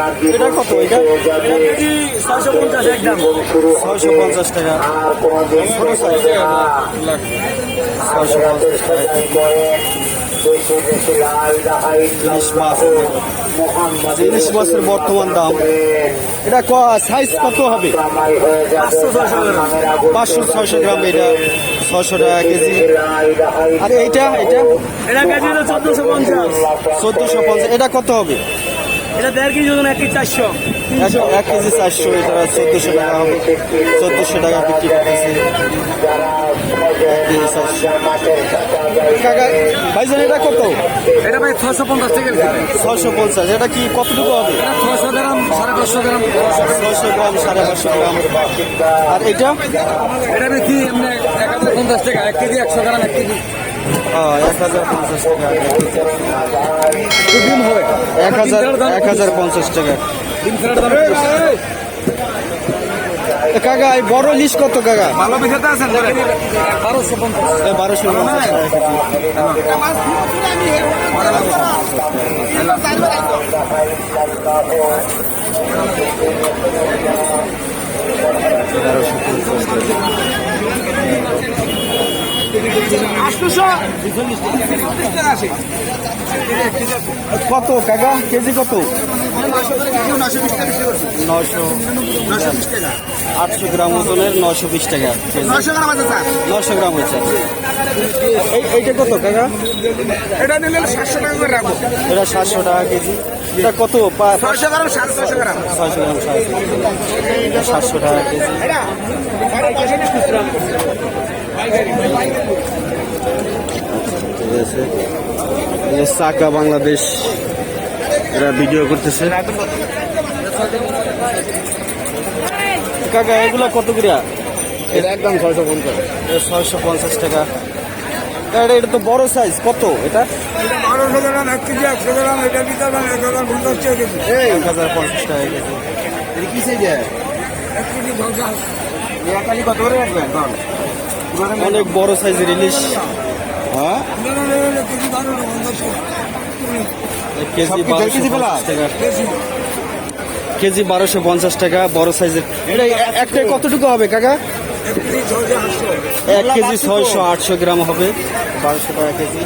আপনি এটা কত? এটা? ছয়শো পঞ্চাশ একদম। ছয়শো পঞ্চাশ টাকা। ছয়শো পঞ্চাশ টাকা। ইলিশ মাছের বর্তমান দাম। এটা সাইজ কত হবে? পাঁচশো ছয়শো গ্রাম এটা ছয়শো টাকা কেজি। আর এইটা এটা চোদ্দশো পঞ্চাশ এটা কত হবে? এটা দেড় কেজি ওজন এক কেজি চারশো। এক- কেজি চারশো এটা চোদ্দশো টাকা হবে। চোদ্দশো টাকা বিক্রি করতেছে। ভাইজান এটা কত? এটা ভাই ছশো পঞ্চাশ টাকা ছয়শো পঞ্চাশ এটা কি কতটুকু হবে? ছশো গ্রাম সাড়ে পাঁচশো গ্রাম। ছয়শো গ্রাম সাড়ে পাঁচশো গ্রাম। আর এটা? এটা এক হাজার পঞ্চাশ টাকা এক কেজি একশো গ্রাম এক কেজি। এক হাজার পঞ্চাশ টাকা। এক হাজার এক হাজার পঞ্চাশ টাকা। কাকা, এই বড় ইলিশ কত, কাকা? বারোশো পঞ্চাশ বারোশো পঞ্চাশ কত কাকা কেজি কত? নশো আটশো গ্রাম ওজনের নশো বিশ টাকা নশো গ্রাম হয়েছে। এই এইটা কত কাকা এটা নিলে সাতশো টাকা করে রাখব। এটা সাতশো টাকা কেজি। এটা কত? ছয়শো গ্রাম সাড়ে ছয়শো গ্রাম। ছয়শো গ্রাম সাতশো সাতশো টাকা কেজি। সাকা বাংলাদেশ এরা ভিডিও করতেছে। কাকা এগুলো কত করে? এটা একদম ছয়শো পঞ্চাশ। ছয়শো পঞ্চাশ টাকা। এটা এটা তো বড় সাইজ কত এটা? বারোশো গ্রাম এক কেজি একশো গ্রাম এটা দিতে হবে এক হাজার পঞ্চাশ টাকা কেজি। এক হাজার পঞ্চাশ টাকা কেজি। কি সেই যায় এক কেজি পঞ্চাশ। কত করে রাখবেন? অনেক বড় সাইজের ইলিশ। হ্যাঁ? কেজি বারোশো পঞ্চাশ টাকা। বড় সাইজের। একটা কতটুকু হবে কাকা? এক কেজি ছয়শো আটশো এক কেজি ছয়শো আটশো গ্রাম হবে। বারোশো টাকা কেজি।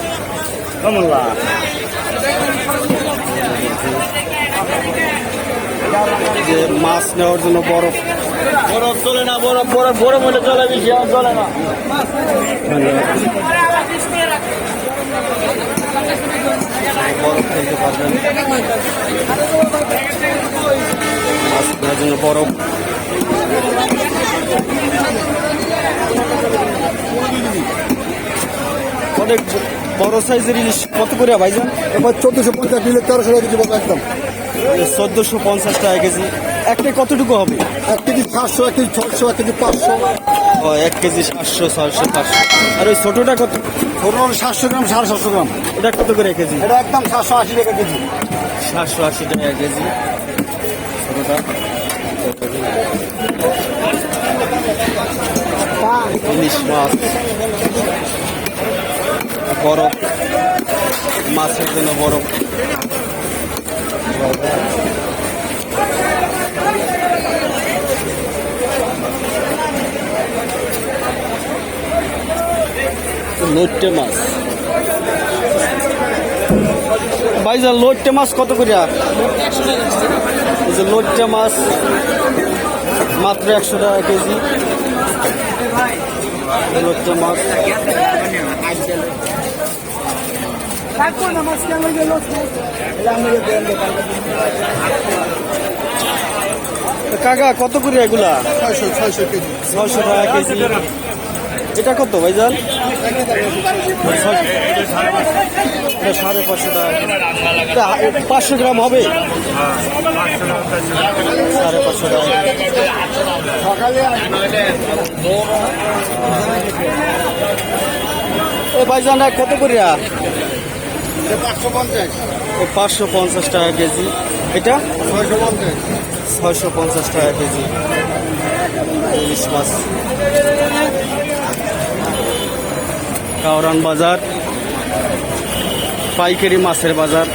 যে মাছ নেওয়ার জন্য বরফ। বরফ চলে না বরফ বরফ বরফ হলে চলে বেশি আর চলে না। বরফ খেলতে পারবেন মাছ নেওয়ার জন্য বরফ অনেক বড় সাইজের ইলিশ কত করে ভাইজান? এবার চোদ্দশো পঞ্চাশ নিলে তেরোশো টাকা কেজি একদম। চোদ্দশো পঞ্চাশ টাকা কেজি। একটা কতটুকু হবে? এক কেজি সাতশো এক কেজি ছশো এক কেজি পাঁচশো। ও এক কেজি সাতশো ছয়শো পাঁচশো। আর ওই ছোটোটা কত? ধরুন সাতশো গ্রাম সাড়ে সাতশো গ্রাম। এটা কত করে কেজি? এটা একদম সাতশো আশি টাকা কেজি। সাতশো আশি টাকা কেজি। ছোটোটা? ইলিশ মাছ। বরফ। মাছের জন্য বরফ। লোট্টে মাছ। ভাইজান লোট্টে মাছ কত করে এই যে লোট্টে মাছ মাত্র একশো টাকা কেজি। লোট্টে মাছ। কাকা কত করে এগুলা? ছয়শো ছয়শো কেজি। ছয়শো টাকা কেজি। এটা কত ভাইজান সাড়ে পাঁচশো টাকা। পাঁচশো গ্রাম হবে? সাড়ে পাঁচশো টাকা। এ ভাইজান কত পাঁচশো পঞ্চাশ। পাঁচশো পঞ্চাশ টাকা কেজি। এটা? ছয়শো পঞ্চাশ। টাকা কেজি। ইলিশ মাছ। কাওরান বাজার পাইকারি মাছের বাজার।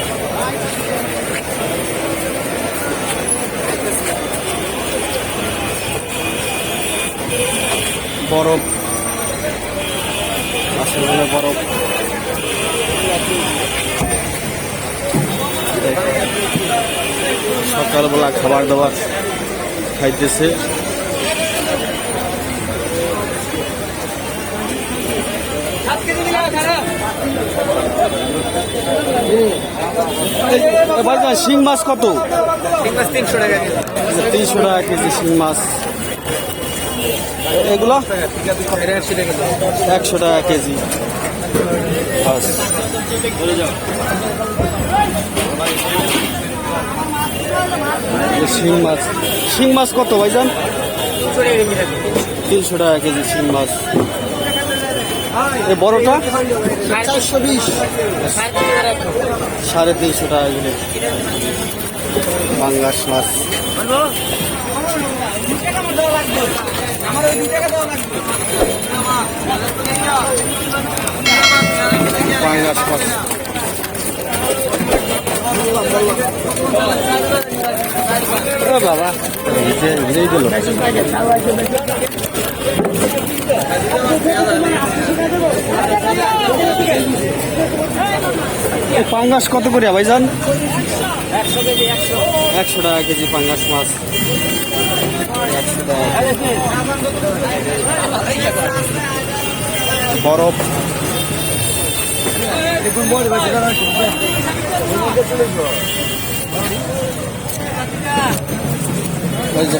বরফ। মাছের মধ্যে বরফ। সকালবেলা খাবার দাবার খাইতেছে। শিং মাছ কত? তিনশো টাকা কেজি। তিনশো টাকা কেজি শিং মাছ। এগুলো? একশো টাকা কেজি। শিং মাছ। শিং মাছ কত ভাইজান? তিনশো টাকা কেজি শিং মাছ। এই বড়টা? সাড়ে তিনশো টাকা কিলো পাঙ্গাস মাছ। পাঙ্গাস মাছ। বাবা পাঙ্গাস কত করে ভাইজান? একশো টাকা কেজি পাঙ্গাস মাছ। একশো টাকা। বরফ।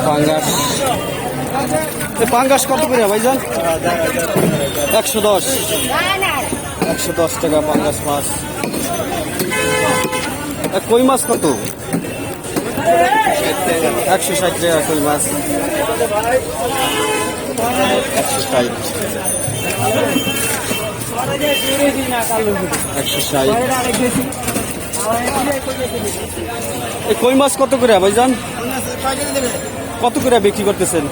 পাঙ্গাস। পাঙ্গাস কত করে ভাইজান? একশো দশ। একশো দশ টাকা পাঙ্গাস মাছ। কই মাছ কত? একশো ষাট টাকা কই মাছ? একশো ষাট। একশো কই মাছ কত করে ভাইজান? কত করে বিক্রি করতেছেন?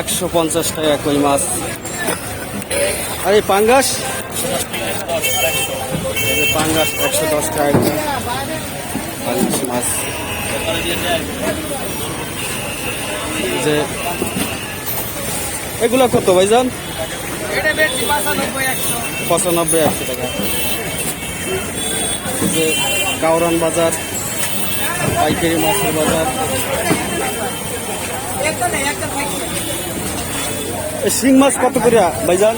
একশো পঞ্চাশ। টাকা কই মাছ। আর এই পাঙ্গাস? এই পাঙ্গাস একশো দশ টাকা পাঙ্গাস মাছ। যে এগুলো কত ভাইজান? পঁচানব্বই একশো। টাকা। যে কাউরান বাজার পাইকারি মাছের বাজার। শিং মাছ কত করে ভাইজান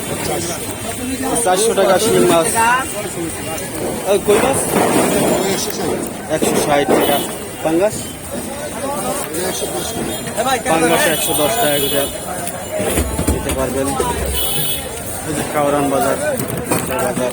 চারশো টাকা শিং মাছ আর কই মাছ একশো ষাট টাকা পাঙ্গাস পাঙ্গাস একশো দশ টাকা করে দিতে পারবেন এই যে কাউরান বাজার বাজার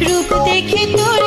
রূপ দেখে তো